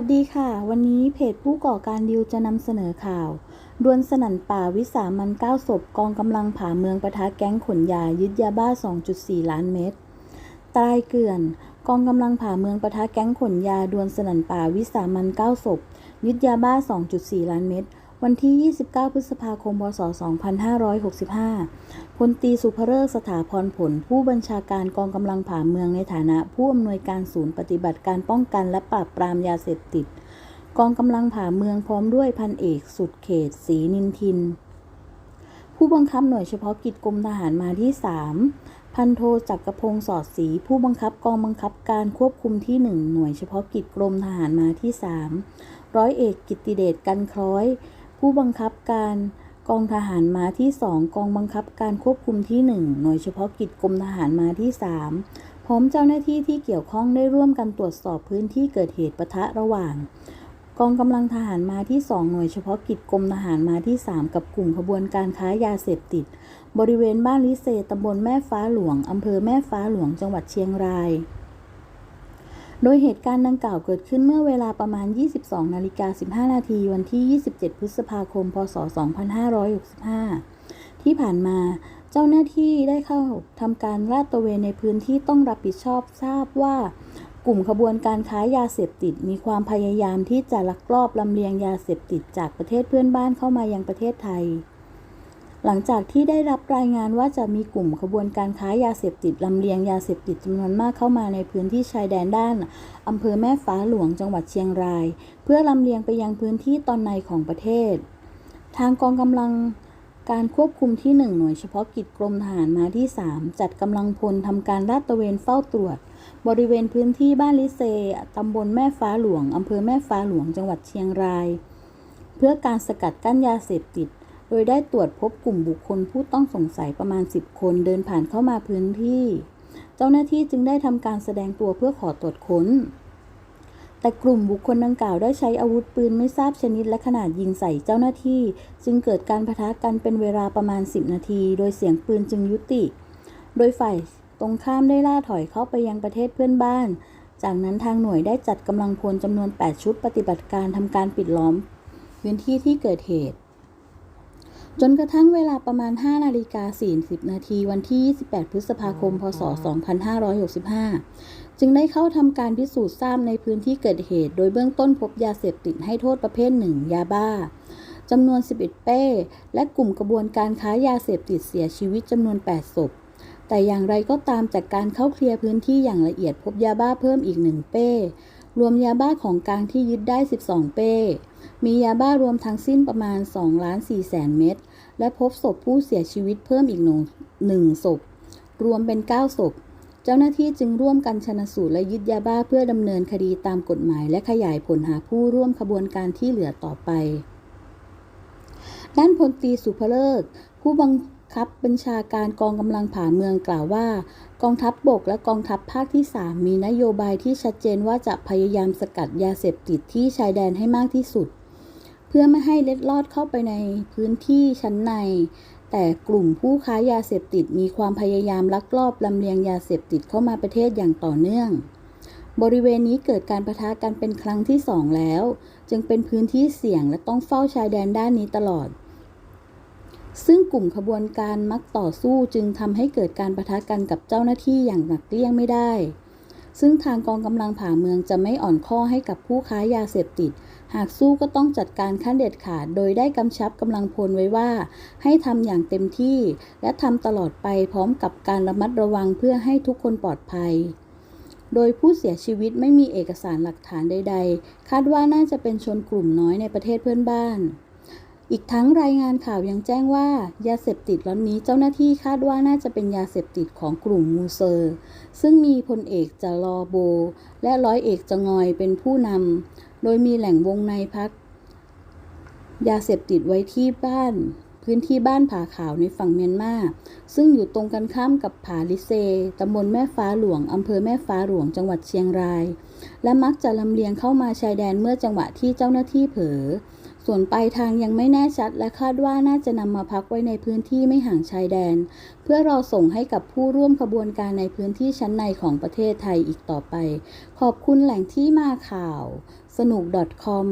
วัสดีค่ะ วันนี้เพจผู้ก่อการดิวจะนำเสนอข่าวดวลสนั่นป่าวิสามันเก้าศพกองกำลังผาเมืองปะทะแก๊งขนยายึดยาบ้า 2.4 ล้านเม็ดตายเกลื่อน กองกำลังผาเมืองปะทะแก๊งขนยาดวลสนั่นป่าวิสามันเก้าศพยึดยาบ้า 2.4 ล้านเม็ด วันที่ 29 พฤษภาคม พศ 2565 พลตีสุภเริศสถาพรผล ผู้บัญชาการกองกำลังผ่าเมืองในฐานะ ผู้อำนวยการศูนย์ปฏิบัติการป้องกันและปราบปรามยาเสพติด กองกำลังผ่าเมืองพร้อมด้วยพันเอกสุดเขตศรีนินทิน ผู้บังคับหน่วยเฉพาะกิจกรมทหารมาที่ 3 พันโทจักรพงศ์สอดศรีผู้บังคับกองบังคับการควบคุมที่ 1 หน่วยเฉพาะกิจกรมทหารมาที่ 3 ร้อยเอกกิตติเดชกันคล้อย ผู้บังคับการกองทหารมาที่ 2 กองบังคับการควบคุมที่ 1 หน่วยเฉพาะกิจกรมทหารมาที่ 3 พร้อมเจ้าหน้าที่ที่เกี่ยวข้องได้ร่วมกันตรวจสอบพื้นที่เกิดเหตุปะทะระหว่าง กองกำลังทหารมาที่ 2 หน่วยเฉพาะกิจกรมทหารมาที่ 3 กับกลุ่มขบวนการค้ายาเสพติด บริเวณบ้านลิเซตำบลแม่ฟ้าหลวงอำเภอแม่ฟ้าหลวงจังหวัดเชียงราย โดยเหตุการณ์ดังกล่าวเกิดขึ้นเมื่อเวลาประมาณ 22นาฬิกา15 นาทีวันที่ 27 พฤษภาคม พศ 2565 ที่ผ่านมาเจ้าหน้าที่ได้เข้าทำการลาดตระเวนในพื้นที่ต้องรับผิดชอบทราบว่ากลุ่มขบวนการค้ายาเสพติดมีความพยายามที่จะลักลอบลำเลียงยาเสพติดจากประเทศเพื่อนบ้านเข้ามายังประเทศไทย หลังจากที่ได้รับรายงานว่าจะมีกลุ่มขบวนการค้ายาเสพติดลำเลียงยาเสพติดจำนวนมากเข้ามาในพื้นที่ชายแดนด้านอำเภอแม่ฟ้าหลวงจังหวัดเชียงราย เพื่อลำเลียงไปยังพื้นที่ตอนในของประเทศ ทางกองกำลังการควบคุมที่ 1 หน่วยเฉพาะกิจกรมทหารมาที่ 3 จัดกำลังพลทำการลาดตระเวนเฝ้าตรวจ บริเวณพื้นที่บ้านลิเซตำบลแม่ฟ้าหลวงอำเภอแม่ฟ้าหลวงจังหวัดเชียงราย เพื่อการสกัดกั้นยาเสพติด โดยได้ตรวจพบกลุ่มบุคคลผู้ต้องสงสัยประมาณ 10 คนเดินผ่านเข้ามาพื้นที่ เจ้าหน้าที่จึงได้ทำการแสดงตัวเพื่อขอตรวจค้น แต่กลุ่มบุคคลดังกล่าวได้ใช้อาวุธปืนไม่ทราบชนิดและขนาดยิงใส่เจ้าหน้าที่ จึงเกิดการปะทะกันเป็นเวลาประมาณ 10 นาที โดยเสียงปืนจึงยุติ โดยฝ่ายตรงข้ามได้ล่าถอยเข้าไปยังประเทศเพื่อนบ้าน จากนั้นทางหน่วยได้จัดกำลังพลจำนวน 8 ชุดปฏิบัติการทำการปิดล้อม พื้นที่ที่เกิดเหตุ จนกระทั่งเวลาประมาณ 5 นาฬิกา 40 นาทีวันที่ 28 พฤษภาคม พศ 2565 จึงได้เข้าทำการพิสูจน์ทราบในพื้นที่เกิดเหตุ โดยเบื้องต้นพบยาเสพติดให้โทษประเภทหนึ่งยาบ้าจำนวน 11 เป้ และกลุ่มกระบวนการค้ายาเสพติดเสียชีวิตจำนวน 8 ศพ แต่อย่างไรก็ตามจากการเข้าเคลียร์พื้นที่อย่างละเอียดพบยาบ้าเพิ่มอีก 1 เป้ รวมยาบ้าของกลางที่ยึดได้ 12 เป้ มียาบ้ารวมทั้งสิ้นประมาณ2ล้าน4แสนเม็ด และพบศพผู้เสียชีวิตเพิ่มอีกหนึ่งหนึ่งศพ รวมเป็น 9 ศพ เจ้าหน้าที่จึงร่วมกันชนสูตรและยึดยาบ้าเพื่อดำเนินคดีตามกฎหมาย และขยายผลหาผู้ร่วมขบวนการที่เหลือต่อไป ด้านพลตีสุภเลิก ผู้บังคับบัญชาการกองกำลังผ่าเมืองกล่าวว่า กองทัพบบกและกองทัพภาคที่ 3 มีนโยบายที่ชัดเจนว่าจะพยายามสกัดยาเสพติดที่ชายแดนให้มากที่สุด เพื่อไม่ให้เล็ดลอดเข้าไปในพื้นที่ชั้นใน แต่กลุ่มผู้ค้ายาเสพติดมีความพยายามลักลอบลำเลียงยาเสพติดเข้ามาประเทศอย่างต่อเนื่อง บริเวณนี้เกิดการประทะกันเป็นครั้งที่สองแล้ว จึงเป็นพื้นที่เสี่ยงและต้องเฝ้าชายแดนด้านนี้ตลอด ซึ่งกลุ่มขบวนการมักต่อสู้จึงทำให้เกิดการประทะกันกับเจ้าหน้าที่อย่างหนักเลี่ยงไม่ได้ ซึ่งทางกองกำลังผ่าเมืองจะไม่อ่อนข้อให้กับผู้ค้ายาเสพติด หากสู้ก็ต้องจัดการขั้นเด็ดขาด โดยได้กำชับกำลังพลไว้ว่า ให้ทำอย่างเต็มที่ และทำตลอดไปพร้อมกับการระมัดระวังเพื่อให้ทุกคนปลอดภัย โดยผู้เสียชีวิตไม่มีเอกสารหลักฐานใด ๆ คาดว่าน่าจะเป็นชนกลุ่มน้อยในประเทศเพื่อนบ้าน อีกทั้งรายงานข่าวยังแจ้งว่า ยาเสพติดล็อตนี้เจ้าหน้าที่คาดว่าน่าจะเป็นยาเสพติดของกลุ่มมูเซอร์ ซึ่งมีพลเอกจารอโบ และร้อยเอกจงอยเป็นผู้นำ โดยมีแหล่งวงในพัก ยาเสพติดไว้ที่บ้าน พื้นที่บ้านผาขาวในฝั่งเมียนมา ซึ่งอยู่ตรงกันข้ามกับผาลิเซตำบลแม่ฟ้าหลวงอำเภอแม่ฟ้าหลวงจังหวัดเชียงราย และมักจะลำเลียงเข้ามาชายแดนเมื่อจังหวะที่เจ้าหน้าที่เผลอ ส่วนปลายทางยังไม่แน่ชัดและคาดว่าน่าจะนำมาพักไว้ในพื้นที่ไม่ห่างชายแดน เพื่อรอส่งให้กับผู้ร่วมขบวนการในพื้นที่ชั้นในของประเทศไทยอีกต่อไป ขอบคุณแหล่งที่มาข่าว สนุก .com